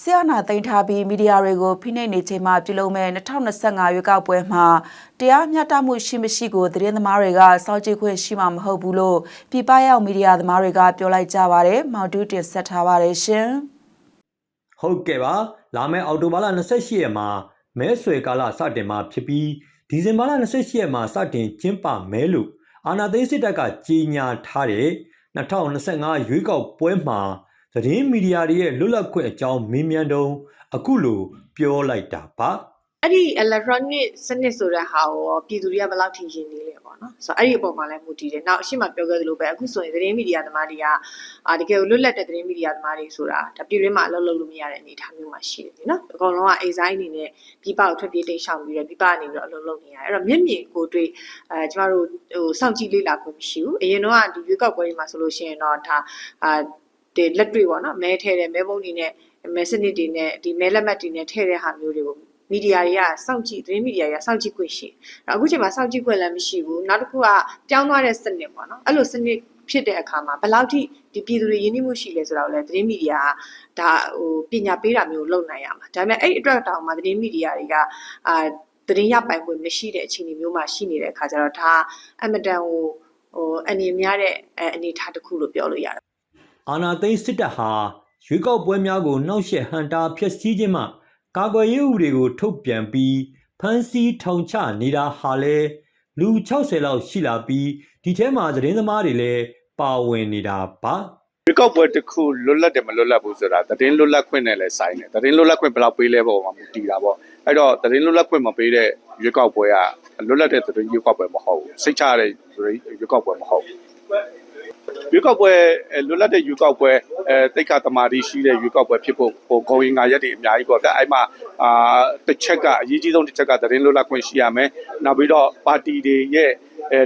ဆရာနာသိမ်းထားပြီးမီဒီယာတွေကိုဖိနှိပ်နေချိန်မှာပြုလုပ်မဲ့2025ရွေးကောက်ပွဲမှာတရားမျှတမှုရှိမရှိကိုသတင်းသမားတွေကစောင့်ကြည့်ခွင့်ရှိမှာမဟုတ်ဘူးလို့ပြည်ပရောက်မီဒီယာသမားတွေကပြောလိုက်ကြပါတယ်။မောင်တူးတင်ဆက်ထားပါတယ်ရှင်။ဟုတ်ကဲ့ပါလာမယ့်အောက်တိုဘာလ28ရက်မှာမဲဆွယ်ကာလစတင်မှာဖြစ်ပြီးဒီဇင်ဘာလ28ရက်မှာစတင်ကျင်းပမဲလို့အာဏာသိမ်းစစ်တပ်ကကြေညာထားတဲ့2025ရွေးကောက်ပွဲမှာ သတင်းမီဒီယာတွေရဲ့လွတ်လပ်ခွင့်အကြောင်းမေးမြန်းတုံးအခုလိုပြောလိုက်တာပါအဲ့ဒီ electronic စနစ်ဆိုတဲ့ဟာကိုရောပြည်သူတွေကဘယ်လောက်ထိရင်နေလဲပေါ့နော်ဆိုတော့အဲ့ဒီအပေါ်မှာလည်းမူတည်တယ်နောက်အရှိမပြောခဲ့သလိုပဲအခုဆိုရင်သတင်းမီဒီယာသမားတွေကအာတကယ်ကိုလွတ်လပ်တဲ့သတင်းမီဒီယာသမားတွေဆိုတာဒါပြည်တွင်းမှာအလုပ်လုပ်လို့မရတဲ့အနေအထားမျိုးမှာရှိတယ်နော်အကောင်လုံးကအိမ်ဆိုင်အနေနဲ့ပြည်ပကိုထွက်ပြေးတိတ်ရှောင်ပြီးတော့ပြည်ပကနေပြီးတော့အလုပ်လုပ်နေရတယ်အဲ့တော့မျက်မြင်ကိုတွေ့အဲကျမတို့ဟိုစောင့်ကြည့်လေ့လာခွင့်မရှိဘူးအရင်တော့ကဒီရွေးကောက်ပွဲတွေမှာဆိုလို့ရှိရင်တော့ဒါအာ ဒီလက်တွေ့ပေါ့နော်မဲထဲတယ်မဲပုံးတွေနဲ့မဲစနစ်တွေနဲ့ဒီမဲလက်မှတ်တွေနဲ့ထည့်တဲ့ဟာမျိုးတွေကိုမီဒီယာတွေကစောင့်ကြည့်သတင်းမီဒီယာတွေကစောင့်ကြည့်ခွင့်ရှိတယ်။အခုချိန်မှာစောင့်ကြည့်ခွင့်လည်းမရှိဘူး။နောက်တစ်ခုကပြောင်းသွားတဲ့စနစ်ပေါ့နော်။အဲ့လိုစနစ်ဖြစ်တဲ့အခါမှာဘယ်လောက်ထိဒီပြည်သူတွေရင်းနှီးမှုရှိလဲဆိုတာကိုလည်းသတင်းမီဒီယာကဒါဟိုပညာပေးတာမျိုးလုပ်နိုင်ရမှာ။ဒါပေမဲ့အဲ့ဒီအတွက်တောင်မှသတင်းမီဒီယာတွေကအာသတင်းရပိုင်ခွင့်မရှိတဲ့အခြေအနေမျိုးမှာရှိနေတဲ့အခါကျတော့ဒါအမတန်ဟိုဟိုအနေများတဲ့အနေအထားတစ်ခုလို့ပြောလို့ရတယ် အာဏာသိမ်းစစ်တပ်ဟာရွေးကောက်ပွဲများကိုနှောက်ယှက်ဟန်တာဖျက်ဆီးခြင်းမှကာကွယ်ရေးဥပဒေကိုထုတ်ပြန်ပြီးဖမ်းဆီးထောင်ချနေတာဟာလဲလူ60လောက်ရှိလာပြီးဒီထဲမှာသတင်းသမားတွေလည်းပါဝင်နေတာပါရွေးကောက်ပွဲတစ်ခုလွတ်လပ်တယ်မလွတ်လပ်ဘူးဆိုတာသတင်းလွတ်လပ်ခွင့်နဲ့လည်းဆိုင်တယ်သတင်းလွတ်လပ်ခွင့်ဘယ်လောက်ပေးလဲပေါ့မှာမူတည်တာပေါ့အဲ့တော့သတင်းလွတ်လပ်ခွင့်မပေးတဲ့ရွေးကောက်ပွဲကလွတ်လပ်တဲ့သတင်းရွေးကောက်ပွဲမဟုတ်ဘူးစိတ်ချရတဲ့ရွေးကောက်ပွဲမဟုတ်ဘူး ရွေးကောက်ပွဲလွတ်လပ်တဲ့ရွေးကောက်ပွဲအဲတိတ်ခါတမာတိရှိတဲ့ရွေးကောက်ပွဲဖြစ်ဖို့ဟိုဂုံရင်ငါရက်တွေအများကြီးပေါ့ဒါအဲ့မှာအာတစ်ချက်ကအရေးကြီးဆုံးတစ်ချက်ကသတင်းလွတ်လပ်ခွင့်ရှိရမယ်နောက်ပြီးတော့ပါတီတွေရဲ့အဲ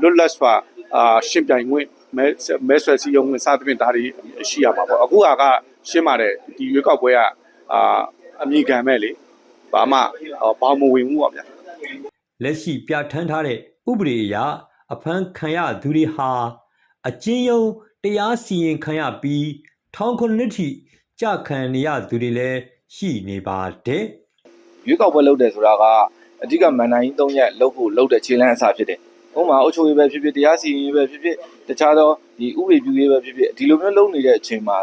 လွတ်လပ်စွာအာရှင်းပြိုင်ခွင့်မဲမဲဆွယ်စည်းရုံးဝင်စသဖြင့်ဒါတွေရှိရမှာပေါ့အခုကကရှင်းပါတယ်ဒီရွေးကောက်ပွဲကအာအမိခံမဲ့လေဘာမှဘာမဝင်ဘူးပေါ့ဗျာလက်ရှိပြဋ္ဌာန်းထားတဲ့ဥပဒေအရအဖမ်းခံရသူတွေဟာ အကျဉ်းရုံးတရားစီရင်ခံရပြီးထောင်ခုနှစ်ထိကြာခံနေရသူတွေလည်းရှိနေပါတယ်ရွေးကောက်ပွဲလုပ်တယ်ဆိုတာကအဓိကမန်နိုင်ကြီး၃ရက်လုပ်ဖို့လုပ်တဲ့ခြေလှမ်းအစားဖြစ်တယ်။ဥပမာအုပ်ချုပ်ရေးပဲဖြစ်ဖြစ်တရားစီရင်ရေးပဲဖြစ်ဖြစ်တခြားသောဒီဥပဒေပြုရေးပဲဖြစ်ဖြစ်ဒီလိုမျိုးလုပ်နေတဲ့အချိန်မှာ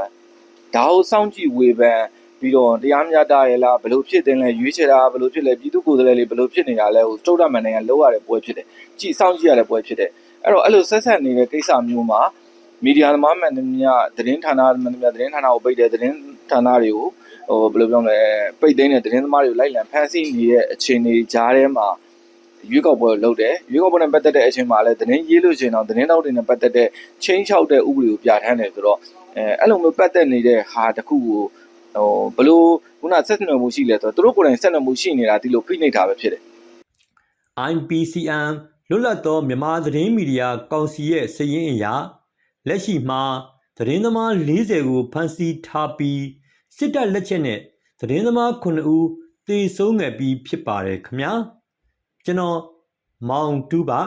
ဒါကိုစောင့်ကြည့်ဝေဖန်ပြီးတော့တရားမျှတရဲ့လားဘယ်လိုဖြစ်တင်လဲရွေးချယ်တာဘယ်လိုဖြစ်လဲပြည်သူကိုယ်စားလှယ်တွေဘယ်လိုဖြစ်နေတာလဲဟိုစတုဒ္ဓမန်နိုင်ငံလောက်ရတဲ့ပွဲဖြစ်တယ်။ကြည့်စောင့်ကြည့်ရတဲ့ပွဲဖြစ်တယ်။ အဲ့တော့အဲ့လိုဆက်ဆက်နေတဲ့ကိစ္စမျိုးမှာမီဒီယာသမားမှန်သမျှသတင်းဌာနမှန်သမျှသတင်းဌာနကိုပိတ်တယ်သတင်းဌာနတွေကိုဟိုဘယ်လိုပြောမလဲပိတ်သိမ်းတဲ့သတင်းသမားတွေကိုလိုက်လံဖမ်းဆီးနေတဲ့အခြေအနေကြားထဲမှာရွေးကောက်ပွဲကိုလုပ်တယ်ရွေးကောက်ပွဲနဲ့ပတ်သက်တဲ့အချိန်မှာလည်းသတင်းရေးလို့ရှိရင်တော့သတင်းတောက်တွေနဲ့ပတ်သက်တဲ့ချင်းချောက်တဲ့ဥပဒေကိုပြဋ္ဌာန်းတယ်ဆိုတော့အဲအဲ့လိုမျိုးပတ်သက်နေတဲ့ဟာတစ်ခုကိုဟိုဘယ်လိုခုနဆက်နွယ်မှုရှိလဲဆိုတော့သူတို့ကိုယ်တိုင်ဆက်နွယ်မှုရှိနေတာဒီလိုဖိနှိပ်တာပဲဖြစ်တယ် IPCM လွတ်လပ်သောမြန်မာသတင်းမီဒီယာကောင်စီရဲ့စည်ရင်းအရလက်ရှိမှာသတင်းသမား40ကိုဖမ်းဆီးထားပြီးစစ်တပ်လက်ချက်နဲ့သတင်းသမား9ဦးသေဆုံးခဲ့ပြီးဖြစ်ပါတယ်ခင်ဗျာကျွန်တော်မောင်တူးပါ